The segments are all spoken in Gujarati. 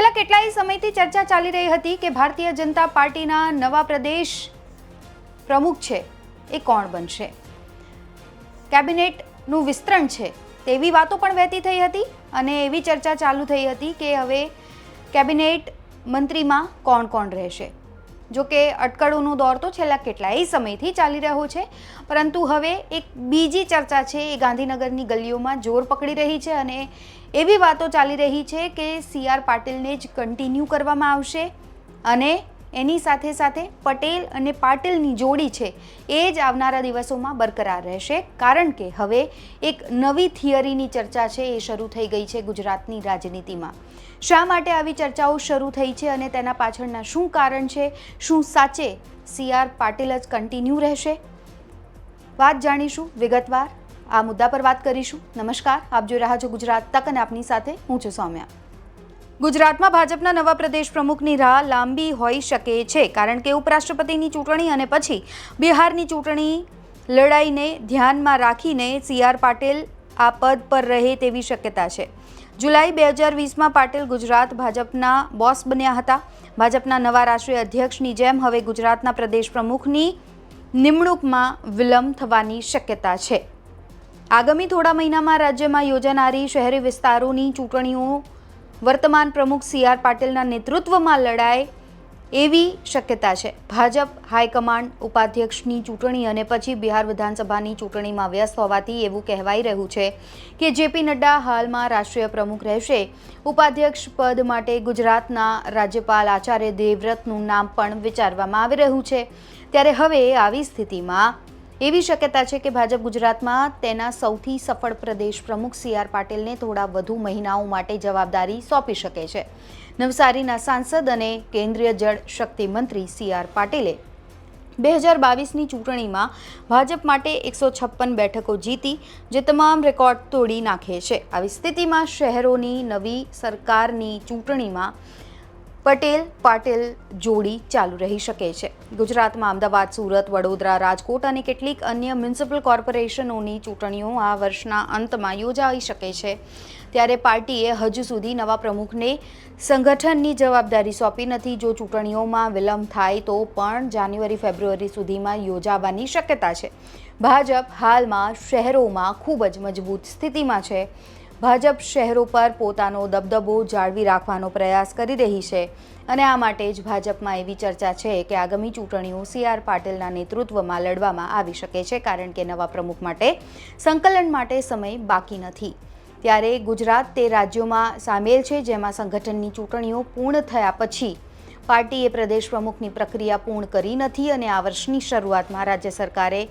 છેલ્લા કેટલાય સમયથી ચર્ચા ચાલી રહી હતી કે ભારતીય જનતા પાર્ટીના નવા પ્રદેશ પ્રમુખ છે એ કોણ બનશે? કેબિનેટનું વિસ્તરણ છે તેવી વાતો પણ વહેતી થઈ હતી અને એવી ચર્ચા ચાલુ થઈ હતી કે હવે કેબિનેટ મંત્રીમાં કોણ કોણ રહેશે? જો કે અટકળોનો દોર તો છેલ્લા કેટલાય સમયથી ચાલી રહ્યો છે. પરંતુ હવે એક બીજી ચર્ચા છે, એ ગાંધીનગરની ગલીઓમાં જોર પકડી રહી છે અને એવી વાતો ચાલી રહી છે કે સી આર પાટીલને જ કન્ટિન્યુ કરવામાં આવશે અને એની સાથે સાથે પટેલ અને પાટીલની જોડી છે. એ જ આવનારા દિવસોમાં બરકરાર રહેશે. કારણ કે હવે એક નવી થિયરીની ચર્ચા છે. એ શરૂ થઈ ગઈ છે ગુજરાતની રાજનીતિમાં. શા માટે આવી ચર્ચાઓ શરૂ થઈ છે અને તેના પાછળના શું કારણ છે? શું સાચે સી આર પાટીલ જ કન્ટિન્યુ રહેશે? વાત જાણીશું વિગતવાર. આ મુદ્દા પર વાત કરીશું. નમસ્કાર. આપ જોઈ રહ્યા છો ગુજરાત તક અને આપની સાથે હું છું સૌમ્યા. ગુજરાતમાં ભાજપના નવા પ્રદેશ પ્રમુખની રાહ લાંબી હોઈ શકે છે, કારણ કે ઉપરાષ્ટ્રપતિની ચૂંટણી અને પછી બિહારની ચૂંટણી લડાઈને ધ્યાનમાં રાખીને સી આર પાટીલ આ પદ પર રહે તેવી શક્યતા છે. જુલાઈ બે હજાર વીસમાં પાટીલ ગુજરાત ભાજપના બોસ બન્યા હતા. ભાજપના નવા રાષ્ટ્રીય અધ્યક્ષની જેમ હવે ગુજરાતના પ્રદેશ પ્રમુખની નિમણૂકમાં વિલંબ થવાની શક્યતા છે. આગામી થોડા મહિનામાં રાજ્યમાં યોજાનારી શહેરી વિસ્તારોની ચૂંટણીઓ વર્તમાન પ્રમુખ સી આર પાટીલના નેતૃત્વમાં લડાય એવી શક્યતા છે. ભાજપ હાઈકમાન્ડ ઉપાધ્યક્ષની ચૂંટણી અને પછી બિહાર વિધાનસભાની ચૂંટણીમાં વ્યસ્ત હોવાથી એવું કહેવાઈ રહ્યું છે કે જેપી નડ્ડા હાલમાં રાષ્ટ્રીય પ્રમુખ રહેશે. ઉપાધ્યક્ષ પદ માટે ગુજરાતના રાજ્યપાલ આચાર્ય દેવવ્રતનું નામ પણ વિચારવામાં આવી રહ્યું છે. ત્યારે હવે આવી સ્થિતિમાં એવી શક્યતા છે કે ભાજપ ગુજરાતમાં તેના સૌથી સફળ પ્રદેશ પ્રમુખ સી આર પાટીલને થોડા વધુ મહિનાઓ માટે જવાબદારી સોંપી શકે છે. નવસારીના સાંસદ અને કેન્દ્રીય જળ શક્તિ મંત્રી સી આર પાટીલે બે હજાર બાવીસની ચૂંટણીમાં ભાજપ માટે એકસો છપ્પન બેઠકો જીતી, જે તમામ રેકોર્ડ તોડી નાખે છે. આવી સ્થિતિમાં શહેરોની નવી સરકારની ચૂંટણીમાં પટેલ, પાટીલ જોડી ચાલુ રહી શકે છે. ગુજરાતમાં અમદાવાદ, સુરત, વડોદરા, રાજકોટ અને કેટલીક અન્ય મ્યુનિસિપલ કોર્પોરેશનોની ચૂંટણીઓ આ વર્ષના અંતમાં યોજાઈ શકે છે. ત્યારે પાર્ટીએ હજુ સુધી નવા પ્રમુખને સંગઠનની જવાબદારી સોંપી નથી. જો ચૂંટણીઓમાં વિલંબ થાય તો પણ જાન્યુઆરી, ફેબ્રુઆરી સુધીમાં યોજાવાની શક્યતા છે. ભાજપ હાલમાં શહેરોમાં ખૂબ જ મજબૂત સ્થિતિમાં છે. ભાજપ શહેરો પર પોતાનો દબદબો જાળવી રાખવાનો પ્રયાસ કરી રહી છે. અને આ માટે જ ભાજપમાં એવી ચર્ચા છે કે આગામી ચૂંટણીઓ સી આર પાટીલના નેતૃત્વમાં લડવામાં આવી શકે છે, કારણ કે નવા પ્રમુખ માટે સંકલન માટે સમય બાકી નથી. ત્યારે ગુજરાત તે રાજ્યોમાં સામેલ છે, જેમાં સંગઠનની ચૂંટણીઓ પૂર્ણ થયા પછી પાર્ટીએ પ્રદેશ પ્રમુખની પ્રક્રિયા પૂર્ણ કરી નથી અને આ વર્ષની શરૂઆતમાં રાજ્ય સરકારે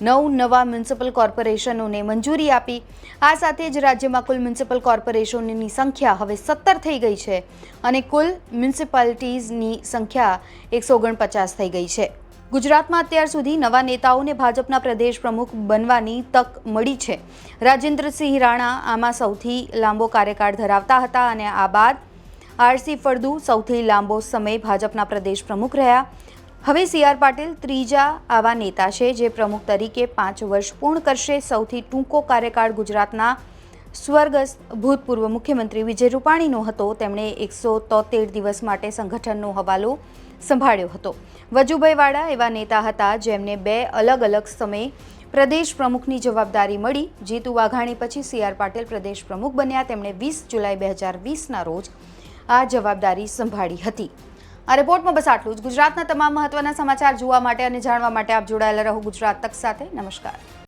નવ નવા મ્યુનિસિપલ કોર્પોરેશનોને મંજૂરી આપી. આ સાથે જ રાજ્યમાં કુલ મ્યુનિસિપલ કોર્પોરેશનોની સંખ્યા હવે સત્તર થઈ ગઈ છે અને કુલ મ્યુનિસિપાલિટીઝની સંખ્યા એકસો ઓગણપચાસ થઈ ગઈ છે. ગુજરાતમાં અત્યાર સુધી નવા નેતાઓને ભાજપના પ્રદેશ પ્રમુખ બનવાની તક મળી છે. રાજેન્દ્રસિંહ રાણા આમાં સૌથી લાંબો કાર્યકાળ ધરાવતા હતા અને આ બાદ આરસી ફળદુ સૌથી લાંબો સમય ભાજપના પ્રદેશ પ્રમુખ રહ્યા. હવે સી આર પાટીલ ત્રીજા આવા નેતા છે જે પ્રમુખ તરીકે પાંચ વર્ષ પૂર્ણ કરશે. સૌથી ટૂંકો કાર્યકાળ ગુજરાતના સ્વર્ગસ્થ ભૂતપૂર્વ મુખ્યમંત્રી વિજય રૂપાણીનો હતો. તેમણે એકસો તોતેર દિવસ માટે સંગઠનનો હવાલો સંભાળ્યો હતો. વજુભાઈ વાળા એવા નેતા હતા જેમને બે અલગ અલગ સમયે પ્રદેશ પ્રમુખની જવાબદારી મળી. જીતુ વાઘાણી પછી સી આર પાટીલ પ્રદેશ પ્રમુખ બન્યા. તેમણે વીસ જુલાઈ બે હજાર વીસના રોજ આ જવાબદારી સંભાળી હતી. આ રિપોર્ટમાં બસ આટલું જ. ગુજરાતના તમામ મહત્વના સમાચાર જોવા માટે અને જાણવા માટે આપ જોડાયેલા રહો ગુજરાત તક સાથે. નમસ્કાર.